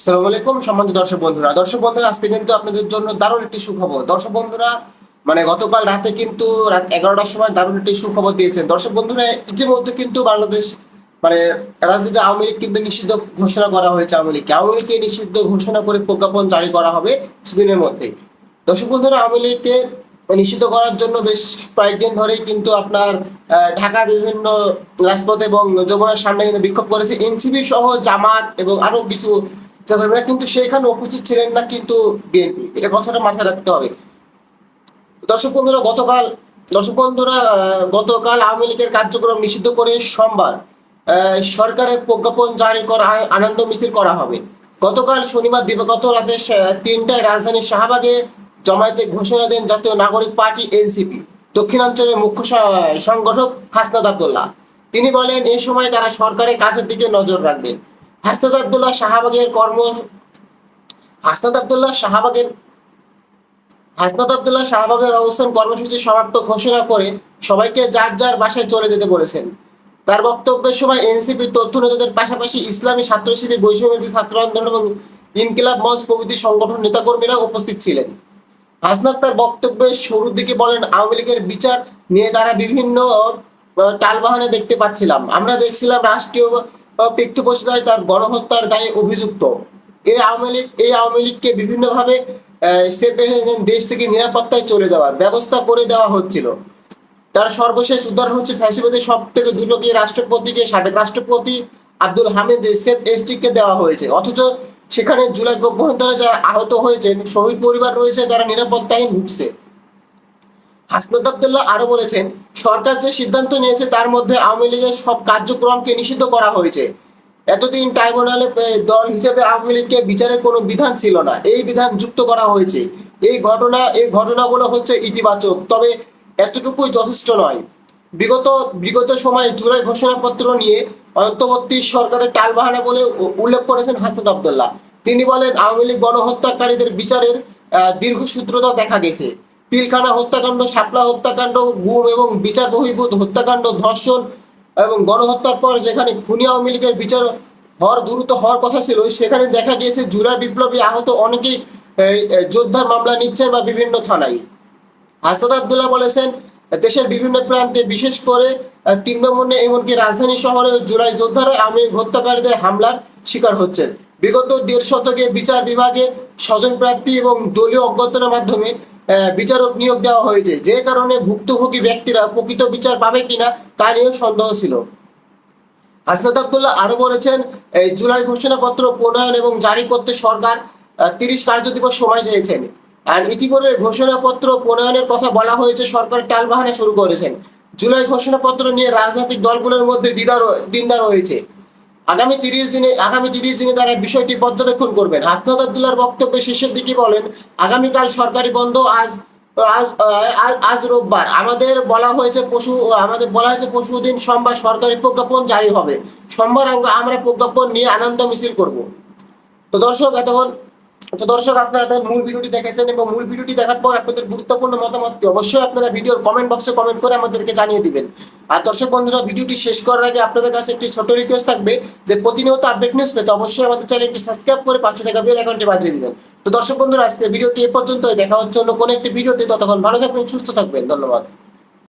আসসালামু আলাইকুম, সম্মানিত দর্শক বন্ধুরা। দর্শক বন্ধুরা, আজকে কিন্তু আপনাদের জন্য দারুণ একটি সুখবর। দর্শক বন্ধুরা মানে গতকাল রাতে কিন্তু রাত এগারোটার সময় দারুণ একটি সুখবর দিয়েছেন। দর্শক বন্ধুরা, ইতিমধ্যে কিন্তু বাংলাদেশ মানে রাজনীতি আওয়ামী লীগ কিন্তু নিষিদ্ধ ঘোষণা করা হয়েছে আওয়ামী লীগকে। আওয়ামী লীগকে নিষিদ্ধ ঘোষণা করে প্রজ্ঞাপন জারি করা হবে কিছুদিনের মধ্যে। দর্শক বন্ধুরা, আওয়ামী লীগকে নিষিদ্ধ করার জন্য বেশ কয়েকদিন ধরেই কিন্তু আপনার ঢাকার বিভিন্ন রাজপথ এবং যমুনার সামনে কিন্তু বিক্ষোভ করেছে। এনসিপি সহ জামাত এবং আরও কিছু নেতাকর্মীরা কিন্তু সেখানে উপস্থিত ছিলেন না কিন্তু বিএনপি। এটা কথাটা মাথায় রাখতে হবে। দর্শক বন্ধুরা, গতকাল, দর্শক বন্ধুরা গতকাল আওয়ামী লীগের কার্যক্রম নিষিদ্ধ করে সোমবার সরকারের প্রজ্ঞাপন জারি করা আনন্দ মিছিল করা হবে। গতকাল শনিবার দিবাগত রাতে তিনটায় রাজধানীর শাহবাগে জমায়েতে ঘোষণা দেন জাতীয় নাগরিক পার্টি এনসিপি, দক্ষিণাঞ্চলের মুখ্য সংগঠক হাসনাত আবদুল্লাহ। তিনি বলেন এই সময় তারা সরকারের কাজের দিকে নজর রাখবেন। হাসনাত আবদুল্লাহ শাহবাগের কর্ম, হাসনাত আবদুল্লাহ শাহবাগের, হাসনাত আবদুল্লাহ শাহবাগের অবস্থান কর্মসূচি সমাপ্ত ঘোষণা করে সবাইকে যার যার বাসায় চলে যেতে বলেছেন। তার বক্তব্যের সময় এনসিপি তথ্য নেতাদের পাশাপাশি ইসলামী ছাত্র শিবির বৈষম্যবিরোধী ছাত্র আন্দোলন এবং ইনকিলাব মঞ্চ প্রভৃতি সংগঠন নেতাকর্মীরা উপস্থিত ছিলেন। হাসনাত তার বক্তব্যের শুরুর দিকে বলেন, আওয়ামী লীগের বিচার নিয়ে তারা বিভিন্ন টালবাহানে দেখতে পাচ্ছিলাম। আমরা দেখছিলাম রাষ্ট্রীয় আহ, পৃষ্ঠপোষকতায় তার গণহত্যার দায়ে অভিযুক্ত। এই আওয়ামী লীগ এই আওয়ামী লীগকে বিভিন্নভাবে দেশ থেকে নিরাপত্তায় চলে যাওয়ার ব্যবস্থা করে দেওয়া হচ্ছিল। তার সর্বশেষ উদাহরণ হচ্ছে ফ্যাসিবাদের সব থেকে দুর্নীতি রাষ্ট্রপতিকে সাবেক রাষ্ট্রপতি আব্দুল হামিদ সেফ এসটিকে দেওয়া হয়েছে। অথচ সেখানে জুলাই গভ্যন্তরে যারা আহত হয়েছেন শহীদ পরিবার রয়েছে তারা নিরাপত্তাহীন ভুগছে। হাসনাত আবদুল্লাহ আরও বলেছেন, সরকার যে সিদ্ধান্ত নিয়েছে তার মধ্যে আওয়ামী লীগের সব কার্যক্রমকে নিষিদ্ধ করা হয়েছে। এতদিন ট্রাইব্যুনালে দল হিসেবে আওয়ামী লীগকে বিচারের কোনো বিধান ছিল না। এই বিধান যুক্ত করা হয়েছে। এই ঘটনা, এই ঘটনাগুলো হচ্ছে ইতিবাচক, তবে এতটুকুই যথেষ্ট নয়। বিগত বিগত সময়ে জুলাই ঘোষণাপত্র নিয়ে অন্তর্বর্তী সরকারের টালবাহানা বলে উল্লেখ করেছেন হাসনাত আবদুল্লাহ। তিনি বলেন, আওয়ামী লীগ গণহত্যাকারীদের বিচারের দীর্ঘসূত্রতা দেখা গেছে। পিলখানা হত্যাকাণ্ড, শাপলা হত্যাকাণ্ড গুম এবং বিচার বহির্ভূত হত্যাকাণ্ড, ধর্ষণ এবং গণহত্যার পর যেখানে খুনি আওয়ামী লীগের বিচার হওয়ার দ্রুত হওয়ার কথা ছিল, সেখানে দেখা গিয়েছে জুলাই বিপ্লবী আহত অনেকেই যোদ্ধার মামলা নিচ্ছেন বা বিভিন্ন থানায়। হাসনাত আবদুল্লাহ বলেছেন, দেশের বিভিন্ন প্রান্তে বিশেষ করে নম্বরে এমনকি রাজধানী শহরে জুলাই যোদ্ধারা লীগ হত্যাকারীদের হামলার শিকার হচ্ছেন। বিগত দেড় শতকে বিচার বিভাগে স্বজন প্রার্থী এবং দলীয় অজ্ঞতার মাধ্যমে বিচারক নিয়োগ দেওয়া হয়েছে। যে কারণে ভুক্তভোগী ব্যক্তিরা প্রকৃত বিচার পাবে কিনা তা নিয়ে সন্দেহ ছিল। হাসনাত আবদুল্লাহ আরও বলেছেন জুলাই ঘোষণাপত্র প্রণয়ন এবং জারি করতে সরকার তিরিশ কার্যদিবস সময় চেয়েছেন। আর ইতিপূর্বে ঘোষণাপত্র প্রণয়নের কথা বলা হয়েছে, সরকার টালবাহানা শুরু করেছেন। জুলাই ঘোষণাপত্র নিয়ে রাজনৈতিক দলগুলোর মধ্যে দ্বিধা দ্বিধা রয়েছে। আগামী তিরিশ দিনে, আগামী তিরিশ দিনে তারা বিষয়টি পর্যবেক্ষণ করবেন। হাসনাত আবদুল্লাহর বক্তব্যে শেষের দিকে বলেন, আগামীকাল সরকারি বন্ধ আজ আজ রোববার। আমাদের বলা হয়েছে পশু, আমাদের বলা হয়েছে পশু দিন সোমবার সরকারি প্রজ্ঞাপন জারি হবে। সোমবার আমরা প্রজ্ঞাপন নিয়ে আনন্দ মিছিল করব। তো দর্শক, এতক্ষণ দর্শক, আপনারা তাহলে মূল ভিডিওটি দেখেছেন এবং মূল ভিডিওটি দেখার পর আপনাদের গুরুত্বপূর্ণ মতামতটি অবশ্যই আপনারা ভিডিওর কমেন্ট বক্সে কমেন্ট করে আমাদেরকে জানিয়ে দিবেন। আর দর্শক বন্ধুরা, ভিডিওটি শেষ করার আগে আপনাদের কাছে একটি ছোট রিকোয়েস্ট থাকবে যে প্রতিনিয়ত আপডেট নিউজ পেতে অবশ্যই আমাদের চ্যানেলটি সাবস্ক্রাইব করে পাশে থাকা বেল আইকনটি বাজিয়ে দিবেন। তো দর্শক বন্ধুরা আজকে ভিডিওটি এ পর্যন্তই। দেখা হচ্ছে অন্য কোনো একটি ভিডিওতে। ততক্ষণ ভালো থাকবেন, সুস্থ থাকবেন। ধন্যবাদ।